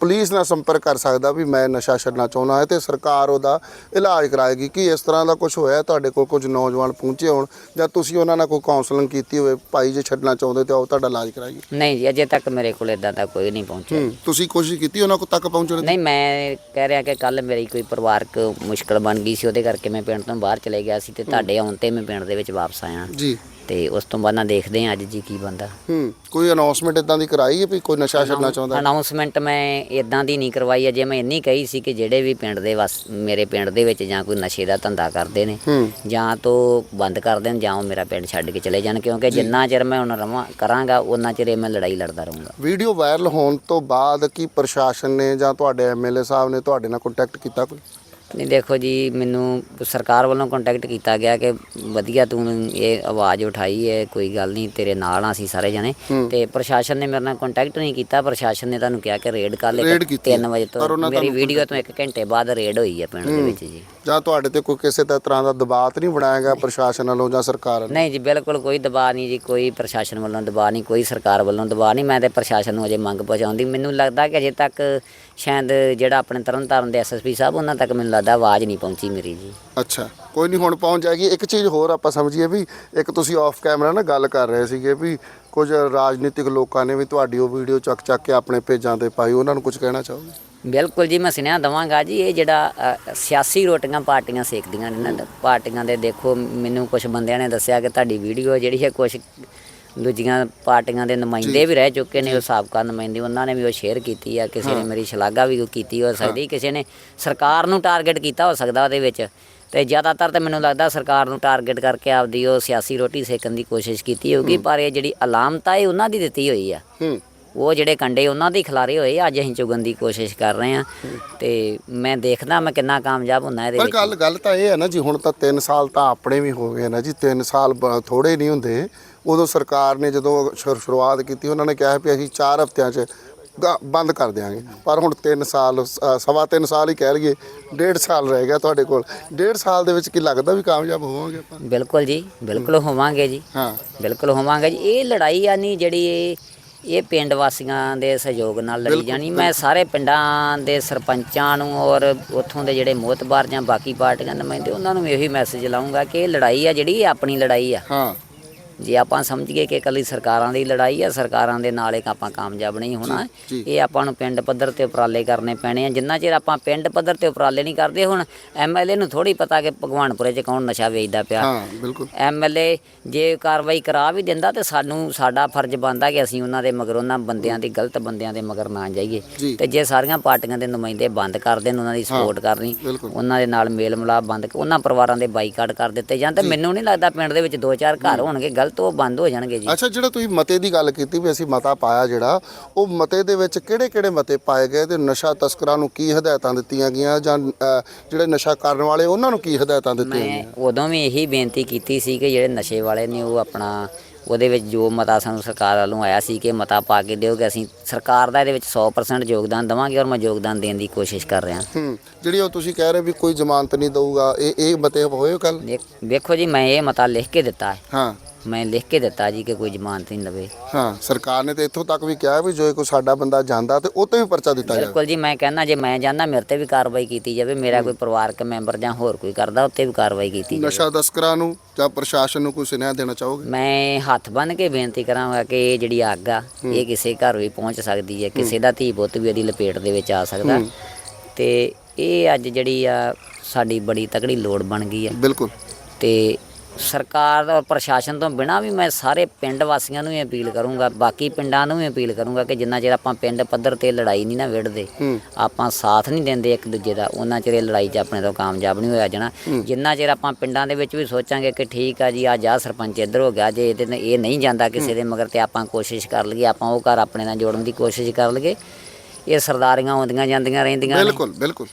Speaker 1: ਪੁਲਿਸ ਨਾਲ ਸੰਪਰਕ ਕਰ ਸਕਦਾ ਵੀ ਮੈਂ ਨਸ਼ਾ ਛੱਡਣਾ ਚਾਹੁੰਦਾ ਹਾਂ ਤੇ ਸਰਕਾਰ ਉਹਦਾ ਇਲਾਜ ਕਰਾਏਗੀ। ਕੀ ਇਸ ਤਰ੍ਹਾਂ ਦਾ ਕੁਝ ਹੋਇਆ? ਤੁਹਾਡੇ ਕੋਲ ਕੁਝ ਨੌਜਵਾਨ ਪਹੁੰਚੇ ਹੋਣ ਜਾਂ ਤੁਸੀਂ ਉਹਨਾਂ ਨਾਲ ਕੋਈ ਕਾਉਂਸਲਿੰਗ ਕੀਤੀ ਹੋਵੇ? ਭਾਈ ਜੇ ਛੱਡਣਾ ਚਾਹੁੰਦੇ ਤੇ ਉਹ ਤੁਹਾਡਾ ਇਲਾਜ ਕਰਾਏਗੀ
Speaker 2: ਨਹੀਂ ਜੀ ਅਜੇ ਤੱਕ ਮੇਰੇ ਕੋਲ ਇਦਾਂ ਦਾ ਕੋਈ ਨਹੀਂ ਪਹੁੰਚਿਆ
Speaker 1: ਤੁਸੀਂ ਕੋਸ਼ਿਸ਼ ਕੀਤੀ ਉਹਨਾਂ ਕੋਲ ਤੱਕ ਪਹੁੰਚਣ ਦੀ?
Speaker 2: ਨਹੀਂ ਮੈਂ ਕਹਿ ਰਿਹਾ ਕਿ ਕੱਲ ਮੇਰੀ ਕੋਈ ਪਰਿਵਾਰਕ ਮੁਸ਼ਕਲ ਬਣ ਗਈ ਸੀ। ਉਹਦੇ ਕਰਕੇ ਮੈਂ ਪਿੰਡ ਤੋਂ ਬਾਹਰ ਚਲੇ ਗਿਆ ਸੀ ਤੇ ਤੁਹਾਡੇ ਆਉਣ ਤੇ ਮੈਂ ਪਿੰਡ ਦੇ ਵਿੱਚ ਵਾਪਸ ਆਇਆ।
Speaker 1: ਜੀ।
Speaker 2: ਤੇ ਉਸ ਤੋਂ ਬਾਅਦ ਨਾ ਦੇਖਦੇ ਹਾਂ ਅੱਜ ਜੀ ਕੀ ਬੰਦਾ।
Speaker 1: ਹੂੰ ਕੋਈ ਅਨਾਉਂਸਮੈਂਟ ਇਦਾਂ ਦੀ ਕਰਾਈ ਹੈ ਵੀ ਕੋਈ ਨਸ਼ਾ ਛੱਡਣਾ ਚਾਹੁੰਦਾ?
Speaker 2: ਅਨਾਉਂਸਮੈਂਟ ਮੈਂ ਇਦਾਂ ਦੀ ਨਹੀਂ ਕਰਵਾਈ ਅਜੇ ਮੈਂ ਇੰਨੀ ਕਹੀ ਸੀ ਕਿ ਜਿਹੜੇ ਵੀ ਪਿੰਡ ਦੇ ਵਸ ਮੇਰੇ ਪਿੰਡ ਦੇ ਵਿੱਚ ਜਾਂ ਕੋਈ ਨਸ਼ੇ ਦਾ ਧੰਦਾ ਕਰਦੇ ਨੇ ਜਾਂ ਤੋਂ ਬੰਦ ਕਰ ਦੇਣ ਜਾਂ ਉਹ ਮੇਰਾ ਪਿੰਡ ਛੱਡ ਕੇ ਚਲੇ ਜਾਣ ਕਿਉਂਕਿ ਜਿੰਨਾ ਚਿਰ ਮੈਂ ਹੁਣ ਰਵਾਂ ਕਰਾਂਗਾ ਉਹਨਾਂ ਚਿਰ ਇਹ ਮੈਂ ਲੜਾਈ ਲੜਦਾ ਰਹੂੰਗਾ।
Speaker 1: ਵੀਡੀਓ ਵਾਇਰਲ ਹੋਣ ਤੋਂ ਬਾਅਦ ਕੀ ਪ੍ਰਸ਼ਾਸਨ ਨੇ ਜਾਂ ਤੁਹਾਡੇ ਐਮਐਲਏ ਸਾਹਿਬ ਨੇ ਤੁਹਾਡੇ ਨਾਲ ਕੰਟੈਕਟ ਕੀਤਾ ਕੋਈ?
Speaker 2: ਨਹੀਂ ਦੇਖੋ ਜੀ ਮੈਨੂੰ ਸਰਕਾਰ ਵੱਲੋਂ ਕੰਟੈਕਟ ਕੀਤਾ ਗਿਆ ਕਿ ਵਧੀਆ ਤੂੰ ਇਹ ਆਵਾਜ਼ ਉਠਾਈ ਹੈ ਕੋਈ ਗੱਲ ਨਹੀਂ ਤੇਰੇ ਨਾਲ ਆ ਅਸੀਂ ਸਾਰੇ ਜਣੇ। ਤੇ ਪ੍ਰਸ਼ਾਸਨ ਨੇ ਮੇਰੇ ਨਾਲ ਕੰਟੈਕਟ ਨਹੀਂ ਕੀਤਾ ਪ੍ਰਸ਼ਾਸਨ ਨੇ ਤੁਹਾਨੂੰ ਕਿਹਾ ਕਿ ਰੇਡ ਕਰ ਲੈ
Speaker 1: ਰੇਡ ਕੀਤੀ ਹੈ।
Speaker 2: 3 ਵਜੇ ਤੋਂ ਮੇਰੀ ਵੀਡੀਓ ਤੋਂ 1 ਘੰਟੇ ਬਾਅਦ ਰੇਡ ਹੋਈ ਹੈ ਪਿੰਡ ਦੇ ਵਿੱਚ ਜੀ
Speaker 1: ਜਾਂ ਤੁਹਾਡੇ ਤੇ ਕੋਈ ਕਿਸੇ ਤਰ੍ਹਾਂ ਦਾ ਦਬਾਅ ਨਹੀਂ ਬਣਾਇਆ ਗਿਆ ਪ੍ਰਸ਼ਾਸਨ ਵੱਲੋਂ ਜਾਂ ਸਰਕਾਰ ਵੱਲੋਂ
Speaker 2: ਨਹੀਂ ਜੀ ਬਿਲਕੁਲ ਕੋਈ ਦਬਾਅ ਨਹੀਂ ਜੀ ਕੋਈ ਪ੍ਰਸ਼ਾਸਨ ਵੱਲੋਂ ਦਬਾਅ ਨਹੀਂ ਕੋਈ ਸਰਕਾਰ ਵੱਲੋਂ ਦਬਾਅ ਨਹੀਂ ਮੈਂ ਤੇ ਪ੍ਰਸ਼ਾਸਨ ਨੂੰ ਅਜੇ ਮੰਗ ਪਹੁੰਚਾਉਂਦੀ ਮੈਨੂੰ ਲੱਗਦਾ ਕਿ ਅਜੇ ਤੱਕ ਸ਼ਾਇਦ ਜਿਹੜਾ ਆਪਣੇ ਤਰਨਤਾਰਨ ਦੇ ਐਸਐਸਪੀ ਸਾਹਿਬ ਉਹਨਾਂ ਤੱਕ ਮੈਨੂੰ ਲੱਗਦਾ ਆਵਾਜ਼ ਨਹੀਂ ਪਹੁੰਚੀ ਮੇਰੀ ਜੀ।
Speaker 1: ਅੱਛਾ ਕੋਈ ਨਹੀਂ ਹੁਣ ਪਹੁੰਚ ਜਾਏਗੀ। ਇੱਕ ਚੀਜ਼ ਹੋਰ ਆਪਾਂ ਸਮਝੀਏ ਵੀ ਇੱਕ ਤੁਸੀਂ ਆਫ ਕੈਮਰਾ ਨਾ ਗੱਲ ਕਰ ਰਹੇ ਸੀਗੇ ਵੀ ਕੁਝ ਰਾਜਨੀਤਿਕ ਲੋਕਾਂ ਨੇ ਵੀ ਤੁਹਾਡੀ ਉਹ ਵੀਡੀਓ ਚੱਕ ਚੱਕ ਕੇ ਆਪਣੇ ਪੇਜਾਂ ਤੇ ਪਾਈ ਉਹਨਾਂ ਨੂੰ ਕੁਝ ਕਹਿਣਾ ਚਾਹੋਗੇ?
Speaker 2: ਬਿਲਕੁਲ ਜੀ ਮੈਂ ਸੁਨੇਹਾ ਦਵਾਂਗਾ ਜੀ ਇਹ ਜਿਹੜਾ ਅ, ਸਿਆਸੀ ਰੋਟੀਆਂ ਪਾਰਟੀਆਂ ਸੇਕਦੀਆਂ ਨੇ ਨਾ ਪਾਰਟੀਆਂ ਦੇ ਦੇਖੋ ਮੈਨੂੰ ਕੁਝ ਬੰਦਿਆਂ ਨੇ ਦੱਸਿਆ ਕਿ ਤੁਹਾਡੀ ਵੀਡੀਓ ਜਿਹੜੀ ਹੈ ਕੁਝ ਦੂਜੀਆਂ ਪਾਰਟੀਆਂ ਦੇ ਨੁਮਾਇੰਦੇ ਵੀ ਰਹਿ ਚੁੱਕੇ ਨੇ ਉਹ ਸਾਬਕਾ ਨੁਮਾਇੰਦੇ ਉਹਨਾਂ ਨੇ ਵੀ ਉਹ ਸ਼ੇਅਰ ਕੀਤੀ ਆ ਕਿਸੇ ਨੇ ਮੇਰੀ ਸ਼ਲਾਘਾ ਵੀ ਕੀਤੀ ਹੋ ਸਕਦੀ ਕਿਸੇ ਨੇ ਸਰਕਾਰ ਨੂੰ ਟਾਰਗੇਟ ਕੀਤਾ ਹੋ ਸਕਦਾ ਉਹਦੇ ਵਿੱਚ। ਤੇ ਜ਼ਿਆਦਾਤਰ ਤਾਂ ਮੈਨੂੰ ਲੱਗਦਾ ਸਰਕਾਰ ਨੂੰ ਟਾਰਗੇਟ ਕਰਕੇ ਆਪਦੀ ਉਹ ਸਿਆਸੀ ਰੋਟੀ ਸੇਕਣ ਦੀ ਕੋਸ਼ਿਸ਼ ਕੀਤੀ ਹੋਊਗੀ ਪਰ ਇਹ ਜਿਹੜੀ ਅਲਾਮਤ ਆ ਇਹ ਉਹਨਾਂ ਦੀ ਦਿੱਤੀ ਹੋਈ ਆ। ਉਹ ਜਿਹੜੇ ਕੰਡੇ ਉਹਨਾਂ ਦੇ ਖਿਲਾਰੇ ਹੋਏ ਅੱਜ ਅਸੀਂ ਚੁਗਣ ਦੀ ਕੋਸ਼ਿਸ਼ ਕਰ ਰਹੇ ਹਾਂ। ਤੇ ਮੈਂ ਦੇਖਦਾ ਮੈਂ ਕਿੰਨਾ ਕਾਮਯਾਬ ਹੁੰਦਾ ਇਹਦੇ
Speaker 1: ਪਰ
Speaker 2: ਵਿੱਚ।
Speaker 1: ਗੱਲ ਗੱਲ ਤਾਂ ਇਹ ਹੈ ਨਾ ਜੀ ਹੁਣ ਤਾਂ 3 ਸਾਲ ਤਾਂ ਆਪਣੇ ਵੀ ਹੋ ਗਏ ਨਾ ਜੀ 3 ਸਾਲ ਥੋੜੇ ਨਹੀਂ ਹੁੰਦੇ। ਉਦੋਂ ਸਰਕਾਰ ਨੇ ਜਦੋਂ ਸ਼ੁਰ- ਸ਼ੁਰੂਆਤ ਕੀਤੀ ਉਹਨਾਂ ਨੇ ਕਿਹਾ ਵੀ ਅਸੀਂ 4 ਹਫ਼ਤਿਆਂ 'ਚ ਗ- ਬੰਦ ਕਰ ਦਿਆਂਗੇ। ਪਰ ਹੁਣ 3 ਸਾਲ ਸ- ਸਵਾ 3 ਸਾਲ ਹੀ ਕਹਿ ਲਈਏ ਡੇਢ ਸਾਲ ਰਹਿ ਗਿਆ ਤੁਹਾਡੇ ਕੋਲ। ਡੇਢ ਸਾਲ ਦੇ ਵਿੱਚ ਕੀ ਲੱਗਦਾ ਵੀ ਕਾਮਯਾਬ ਹੋਵਾਂਗੇ ਆਪਾਂ?
Speaker 2: ਬਿਲਕੁਲ ਜੀ ਬਿਲਕੁਲ ਹੋਵਾਂਗੇ ਜੀ।
Speaker 1: ਹਾਂ।
Speaker 2: ਬਿਲਕੁਲ ਹੋਵਾਂਗੇ ਜੀ। ਇਹ ਲੜਾਈ ਆ ਨਹੀਂ ਜਿਹੜੀ ਇਹ ਇਹ ਪਿੰਡ ਵਾਸੀਆਂ ਦੇ ਸਹਿਯੋਗ ਨਾਲ ਲੜੀ ਜਾਣੀ। ਮੈਂ ਸਾਰੇ ਪਿੰਡਾਂ ਦੇ ਸਰਪੰਚਾਂ ਨੂੰ ਔਰ ਉੱਥੋਂ ਦੇ ਜਿਹੜੇ ਮੋਤਬਾਰ ਜਾਂ ਬਾਕੀ ਪਾਰਟੀਆਂ ਦੇ ਨੁਮਾਇੰਦੇ ਉਹਨਾਂ ਨੂੰ ਵੀ ਇਹੀ ਮੈਸੇਜ ਲਾਉਂਗਾ ਕਿ ਇਹ ਲੜਾਈ ਆ ਜਿਹੜੀ ਇਹ ਆਪਣੀ ਲੜਾਈ ਆ।
Speaker 1: ਹਾਂ।
Speaker 2: ਜੇ ਆਪਾਂ ਸਮਝੀਏ ਕਿ ਇਕੱਲੀ ਸਰਕਾਰਾਂ ਦੀ ਲੜਾਈ ਆ ਸਰਕਾਰਾਂ ਦੇ ਨਾਲ ਇੱਕ ਆਪਾਂ ਕਾਮਯਾਬ ਨਹੀਂ ਹੋਣਾ
Speaker 1: ਜੀ।
Speaker 2: ਇਹ ਆਪਾਂ ਨੂੰ ਪਿੰਡ ਪੱਧਰ ਤੇ ਉਪਰਾਲੇ ਕਰਨੇ ਪੈਣੇ ਆ ਜਿੰਨਾ ਚਿਰ ਆਪਾਂ ਪਿੰਡ ਪੱਧਰ ਤੇ ਉਪਰਾਲੇ ਨਹੀਂ ਕਰਦੇ ਹੁਣ ਐਮਐਲਏ ਨੂੰ ਥੋੜੀ ਪਤਾ ਕਿ ਭਗਵਾਨਪੁਰੇ 'ਚ ਕੌਣ ਨਸ਼ਾ ਵੇਚਦਾ ਪਿਆ
Speaker 1: ਹਾਂ ਬਿਲਕੁਲ
Speaker 2: ਐਮਐਲਏ ਜੇ ਕਾਰਵਾਈ ਕਰਾ ਵੀ ਦਿੰਦਾ ਤੇ ਸਾਨੂੰ ਸਾਡਾ ਫਰਜ਼ ਬਣਦਾ ਕਿ ਅਸੀਂ ਉਹਨਾਂ ਦੇ ਮਗਰ ਉਹਨਾਂ ਬੰਦਿਆਂ ਦੀ ਗਲਤ ਬੰਦਿਆਂ ਦੇ ਮਗਰ ਨਾ ਜਾਈਏ
Speaker 1: ਜੀ।
Speaker 2: ਤੇ ਜੇ ਸਾਰੀਆਂ ਪਾਰਟੀਆਂ ਦੇ ਨੁਮਾਇੰਦੇ ਬੰਦ ਕਰ ਦੇਣ ਉਹਨਾਂ ਦੀ ਸਪੋਰਟ ਕਰਨੀ। ਉਹਨਾਂ ਦੇ ਨਾਲ ਮੇਲ ਮਿਲਾਪ ਬੰਦ ਉਹਨਾਂ ਪਰਿਵਾਰਾਂ ਦੇ ਬਾਈਕਾਟ ਕਰ ਦਿੱਤੇ ਜਾਣ ਤੇ ਮੈਨੂੰ ਨਹੀਂ ਲੱਗਦਾ ਪਿੰਡ ਦੇ ਵਿੱਚ ਦੋ ਚਾਰ ਘਰ ਹੋਣਗੇ ਗਲਤ ਉਹ ਬੰਦ ਹੋ ਜਾਣਗੇ ਜੀ।
Speaker 1: ਅੱਛਾ ਜਿਹੜਾ ਤੁਸੀਂ ਮਤੇ ਦੀ ਗੱਲ ਕੀਤੀ ਵੀ ਅਸੀਂ ਮਤਾ ਪਾਇਆ ਜਿਹੜਾ ਉਹ ਮਤੇ ਦੇ ਵਿੱਚ ਕਿਹੜੇ ਕਿਹੜੇ ਮਤੇ ਪਾਏ ਗਏ ਤੇ ਨਸ਼ਾ ਤਸਕਰਾਂ ਨੂੰ ਕੀ ਹਦਾਇਤਾਂ ਦਿੱਤੀਆਂ ਗਈਆਂ ਜਾਂ ਅ, ਜਿਹੜੇ ਨਸ਼ਾ ਕਰਨ ਵਾਲੇ ਉਹਨਾਂ ਨੂੰ ਕੀ ਹਦਾਇਤਾਂ ਦਿੱਤੀਆਂ
Speaker 2: ਮੈਂ
Speaker 1: ਗਈਆਂ?
Speaker 2: ਉਦੋਂ ਵੀ ਇਹੀ ਬੇਨਤੀ ਕੀਤੀ ਸੀ ਕਿ ਜਿਹੜੇ ਨਸ਼ੇ ਵਾਲੇ ਨੇ ਉਹ ਆਪਣਾ ਉਹਦੇ ਵਿੱਚ ਜੋ ਮਤਾ ਸਾਨੂੰ ਸਰਕਾਰ ਵੱਲੋਂ ਆਇਆ ਸੀ ਕਿ ਮਤਾ ਪਾ ਕੇ ਦਿਓ ਕਿ ਅਸੀਂ ਸਰਕਾਰ ਦਾ ਇਹਦੇ ਵਿੱਚ 100% ਯੋਗਦਾਨ ਦੇਵਾਂਗੇ ਔਰ ਮੈਂ ਯੋਗਦਾਨ ਦੇਣ ਦੀ ਕੋਸ਼ਿਸ਼ ਕਰ ਰਿਹਾ।
Speaker 1: ਹੂੰ ਜਿਹੜੀ ਉਹ ਤੁਸੀਂ ਕਹਿ ਰਹੇ ਵੀ ਕੋਈ ਜ਼ਮਾਨਤ ਨਹੀਂ ਦਊਗਾ ਇਹ ਇਹ ਮਤੇ ਹੋਏ ਕੱਲ
Speaker 2: ਦੇਖ- ਜੀ ਮੈਂ ਇਹ ਮਤਾ ਲਿਖ ਕੇ ਦਿੱਤਾ ਹੈ।
Speaker 1: ਹਾਂ।
Speaker 2: ਮੈਂ ਲਿਖ ਕੇ ਦਿੱਤਾ ਜੀ ਕਿ ਕੋਈ ਜ਼ਮਾਨਤ ਨਹੀਂ ਲਵੇ।
Speaker 1: ਹਾਂ ਸਰਕਾਰ ਨੇ ਤੇ ਇੱਥੋਂ ਤੱਕ ਵੀ ਕਿਹਾ ਵੀ ਜੋ ਕੋਈ ਸਾਡਾ ਬੰਦਾ ਜਾਂਦਾ ਤੇ ਉਹ ਤੇ ਵੀ ਪਰਚਾ ਦਿੱਤਾ ਜਾਵੇ।
Speaker 2: ਬਿਲਕੁਲ ਜੀ ਮੈਂ ਕਹਿੰਦਾ ਜੇ ਮੈਂ ਜਾਂਦਾ ਮੇਰੇ ਤੇ ਵੀ ਕਾਰਵਾਈ ਕੀਤੀ ਜਾਵੇ ਮੇਰਾ ਕੋਈ ਪਰਿਵਾਰਕ ਮੈਂਬਰ ਜਾਂ ਹੋਰ ਕੋਈ ਕਰਦਾ ਉੱਤੇ ਵੀ ਕਾਰਵਾਈ ਕੀਤੀ ਜਾਵੇ।
Speaker 1: ਨਸ਼ਾ ਤਸਕਰਾਂ ਨੂੰ ਜਾਂ ਪ੍ਰਸ਼ਾਸਨ ਨੂੰ ਕੋਈ ਸੁਨੇਹਾ ਦੇਣਾ ਚਾਹੋਗੇ?
Speaker 2: ਮੈਂ ਹੱਥ ਬੰਨ ਕੇ ਬੇਨਤੀ ਕਰਾਂਗਾ ਕਿ ਇਹ ਜਿਹੜੀ ਅੱਗ ਆ ਇਹ ਕਿਸੇ ਘਰ ਵੀ ਪਹੁੰਚ ਸਕਦੀ ਹੈ ਕਿਸੇ ਦਾ ਧੀ ਪੁੱਤ ਵੀ ਇਹਦੀ ਲਪੇਟ ਦੇ ਵਿੱਚ ਆ ਸਕਦਾ। ਤੇ ਇਹ ਅੱਜ ਜਿਹੜੀ ਆ ਸਾਡੀ ਬੜੀ ਤਕੜੀ ਲੋੜ ਬਣ ਗਈ ਆ
Speaker 1: ਬਿਲਕੁਲ।
Speaker 2: ਤੇ ਸਰਕਾਰ ਔਰ ਪ੍ਰਸ਼ਾਸਨ ਤੋਂ ਬਿਨਾਂ ਵੀ ਮੈਂ ਸਾਰੇ ਪਿੰਡ ਵਾਸੀਆਂ ਨੂੰ ਵੀ ਅਪੀਲ ਕਰੂੰਗਾ ਬਾਕੀ ਪਿੰਡਾਂ ਨੂੰ ਵੀ ਅਪੀਲ ਕਰੂੰਗਾ ਕਿ ਜਿੰਨਾ ਚਿਰ ਆਪਾਂ ਪਿੰਡ ਪੱਧਰ ਤੇ ਲੜਾਈ ਨਹੀਂ ਨਾ ਵਿੜਦੇ
Speaker 1: ਹੂੰ।
Speaker 2: ਆਪਾਂ ਸਾਥ ਨਹੀਂ ਦਿੰਦੇ ਇੱਕ ਦੂਜੇ ਦਾ ਉਹਨਾਂ ਚਿਰ ਇਹ ਲੜਾਈ 'ਚ ਆਪਣੇ ਤੋਂ ਕਾਮਯਾਬ ਨਹੀਂ ਹੋਇਆ ਜਾਣਾ। ਜਿੰਨਾ ਚਿਰ ਆਪਾਂ ਪਿੰਡਾਂ ਦੇ ਵਿੱਚ ਵੀ ਸੋਚਾਂਗੇ ਕਿ ਠੀਕ ਆ ਜੀ ਆ ਜਾ ਸਰਪੰਚ ਇੱਧਰ ਹੋ ਗਿਆ ਜੇ ਇਹਦੇ ਨਾਲ ਇਹ ਨਹੀਂ ਜਾਂਦਾ ਕਿਸੇ ਦੇ ਮਗਰ ਤੇ ਆਪਾਂ ਕੋਸ਼ਿਸ਼ ਕਰ ਲਈਏ ਆਪਾਂ ਉਹ ਘਰ ਆਪਣੇ ਨਾਲ ਜੋੜਨ ਦੀ ਕੋਸ਼ਿਸ਼ ਕਰ ਲਈਏ ਇਹ ਸਰਦਾਰੀਆਂ ਆਉਂਦੀਆਂ ਜਾਂਦੀਆਂ ਰਹਿੰਦੀਆਂ
Speaker 1: ਬਿਲਕੁਲ ਬਿਲਕੁਲ।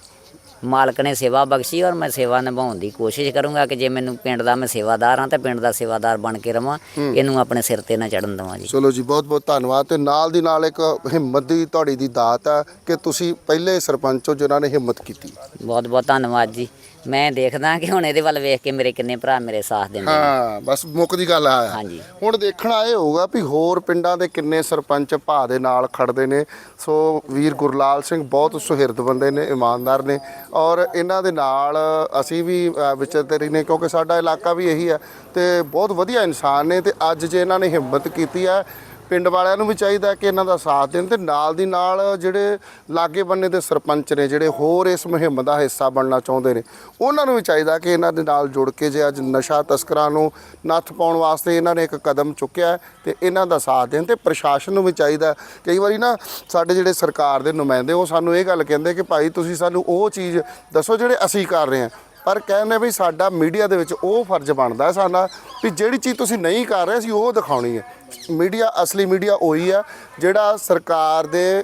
Speaker 2: ਮਾਲਕ ਨੇ ਸੇਵਾ ਬਖਸ਼ੀ ਔਰ ਮੈਂ ਸੇਵਾ ਨਿਭਾਉਣ ਦੀ ਕੋਸ਼ਿਸ਼ ਕਰੂੰਗਾ ਕਿ ਜੇ ਮੈਨੂੰ ਪਿੰਡ ਦਾ ਮੈਂ ਸੇਵਾਦਾਰ ਹਾਂ ਤੇ ਪਿੰਡ ਦਾ ਸੇਵਾਦਾਰ ਬਣ ਕੇ ਰਵਾਂ ਇਹਨੂੰ ਆਪਣੇ ਸਿਰ ਤੇ ਨਾ ਚੜਨ ਦਵਾਂ ਜੀ।
Speaker 1: ਚਲੋ ਜੀ ਬਹੁਤ ਬਹੁਤ ਧੰਨਵਾਦ ਤੇ ਨਾਲ ਦੀ ਨਾਲ ਇੱਕ ਹਿੰਮਤ ਦੀ ਤੁਹਾਡੀ ਦੀ ਦਾਤ ਹੈ ਕਿ ਤੁਸੀਂ ਪਹਿਲੇ ਸਰਪੰਚ ਹੋ ਜਿਨ੍ਹਾਂ ਨੇ ਹਿੰਮਤ ਕੀਤੀ।
Speaker 2: ਬਹੁਤ ਬਹੁਤ ਧੰਨਵਾਦ ਜੀ। ਮੈਂ ਦੇਖਦਾ ਕਿ ਹੁਣ ਇਹਦੇ ਵੱਲ ਵੇਖ ਕੇ ਮੇਰੇ ਕਿੰਨੇ ਭਰਾ ਮੇਰੇ ਸਾਥ ਦਿੰਦੇ ਨੇ।
Speaker 1: ਹਾਂ ਬਸ ਮੁੱਕ ਦੀ ਗੱਲ ਆ।
Speaker 2: ਹਾਂਜੀ।
Speaker 1: ਹੁਣ ਦੇਖਣਾ ਇਹ ਹੋਊਗਾ ਵੀ ਹੋਰ ਪਿੰਡਾਂ ਦੇ ਕਿੰਨੇ ਸਰਪੰਚ ਭਾ ਦੇ ਨਾਲ ਖੜਦੇ ਨੇ। ਸੋ ਵੀਰ ਗੁਰਲਾਲ ਸਿੰਘ ਬਹੁਤ ਸੁਹਿਰਦ ਬੰਦੇ ਨੇ ਇਮਾਨਦਾਰ ਨੇ। ਔਰ ਇਹਨਾਂ ਦੇ ਨਾਲ ਅਸੀਂ ਵੀ ਅ, ਵਿਚਰਦੇ ਰਹੇ ਨੇ ਕਿਉਂਕਿ ਸਾਡਾ ਇਲਾਕਾ ਵੀ ਇਹੀ ਹੈ ਤੇ ਬਹੁਤ ਵਧੀਆ ਇਨਸਾਨ ਨੇ ਤੇ ਅੱਜ ਜੇ ਇਹਨਾਂ ਨੇ ਹਿੰਮਤ ਕੀਤੀ ਹੈ ਪਿੰਡ ਵਾਲਿਆਂ ਨੂੰ ਵੀ ਚਾਹੀਦਾ ਕਿ ਇਹਨਾਂ ਦਾ ਸਾਥ ਦੇਣ ਤੇ ਨਾਲ ਦੀ ਨਾਲ ਜਿਹੜੇ ਲਾਗੇ ਬੰਨੇ ਦੇ ਸਰਪੰਚ ਨੇ, ਜਿਹੜੇ ਹੋਰ ਇਸ ਮੁਹਿੰਮ ਦਾ ਹਿੱਸਾ ਬਣਨਾ ਚਾਹੁੰਦੇ ਨੇ, ਉਹਨਾਂ ਨੂੰ ਵੀ ਚਾਹੀਦਾ ਕਿ ਇਹਨਾਂ ਦੇ ਨਾਲ ਜੁੜ ਕੇ ਜੇ ਅੱਜ ਨਸ਼ਾ ਤਸਕਰਾਂ ਨੂੰ ਨੱਥ ਪਾਉਣ ਵਾਸਤੇ ਇਹਨਾਂ ਨੇ ਇੱਕ ਕਦਮ ਚੁੱਕਿਆ ਹੈ ਤੇ ਇਹਨਾਂ ਦਾ ਸਾਥ ਦੇਣ ਤੇ ਪ੍ਰਸ਼ਾਸਨ ਨੂੰ ਵੀ ਚਾਹੀਦਾ। ਕਈ ਵਾਰੀ ਨਾ ਸਾਡੇ ਜਿਹੜੇ ਸਰਕਾਰ ਦੇ ਨੁਮਾਇੰਦੇ ਉਹ ਸਾਨੂੰ ਇਹ ਗੱਲ ਕਹਿੰਦੇ ਕਿ ਭਾਈ ਤੁਸੀਂ ਸਾਨੂੰ ਉਹ ਚੀਜ਼ ਦੱਸੋ ਜਿਹੜੇ ਅਸੀਂ ਕਰ ਰਹੇ ਹਾਂ। ਪਰ ਕਹਿੰਦੇ ਵੀ ਸਾਡਾ ਮੀਡੀਆ ਦੇ ਵਿੱਚ ਉਹ ਫਰਜ਼ ਬਣਦਾ ਸਾਡਾ ਵੀ ਜਿਹੜੀ ਚੀਜ਼ ਤੁਸੀਂ ਨਹੀਂ ਕਰ ਰਹੇ ਅਸੀਂ ਉਹ ਦਿਖਾਉਣੀ ਹੈ। ਮੀਡੀਆ, ਅਸਲੀ ਮੀਡੀਆ ਉਹੀ ਆ ਜਿਹੜਾ ਸਰਕਾਰ ਦੇ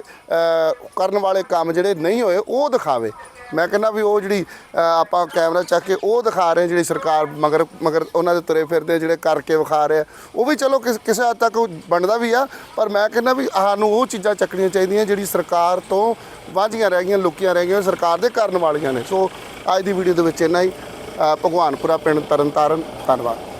Speaker 1: ਕਰਨ ਵਾਲੇ ਕੰਮ ਜਿਹੜੇ ਨਹੀਂ ਹੋਏ, ਉਹ ਦਿਖਾਵੇ। ਮੈਂ ਕਹਿੰਦਾ ਵੀ ਉਹ ਜਿਹੜੀ ਆਪਾਂ ਕੈਮਰਾ ਚੱਕ ਕੇ ਉਹ ਦਿਖਾ ਰਹੇ ਜਿਹੜੀ ਸਰਕਾਰ ਮਗਰ ਮਗਰ ਉਹਨਾਂ ਦੇ ਤੁਰੇ ਫਿਰਦੇ ਜਿਹੜੇ ਕਰਕੇ ਵਿਖਾ ਰਹੇ ਆ। ਉਹ ਵੀ ਚਲੋ ਕਿਸ- ਕਿਸੇ ਹੱਦ ਤੱਕ ਬਣਦਾ ਵੀ ਆ, ਪਰ ਮੈਂ ਕਹਿੰਦਾ ਵੀ ਸਾਨੂੰ ਉਹ ਚੀਜ਼ਾਂ ਚੱਕਣੀਆਂ ਚਾਹੀਦੀਆਂ ਜਿਹੜੀ ਸਰਕਾਰ ਤੋਂ ਵਾਂਝੀਆਂ ਰਹਿ ਗਈਆਂ, ਲੁਕੀਆਂ ਰਹਿ ਗਈਆਂ, ਸਰਕਾਰ ਦੇ ਕਰਨ ਵਾਲੀਆਂ ਨੇ। ਸੋ ਅੱਜ ਦੀ ਵੀਡੀਓ ਦੇ ਵਿੱਚ ਇੰਨਾ ਹੀ। ਅ, ਭਗਵਾਨਪੁਰਾ ਪਿੰਡ ਤਰਨਤਾਰਨ ਧੰਨਵਾਦ।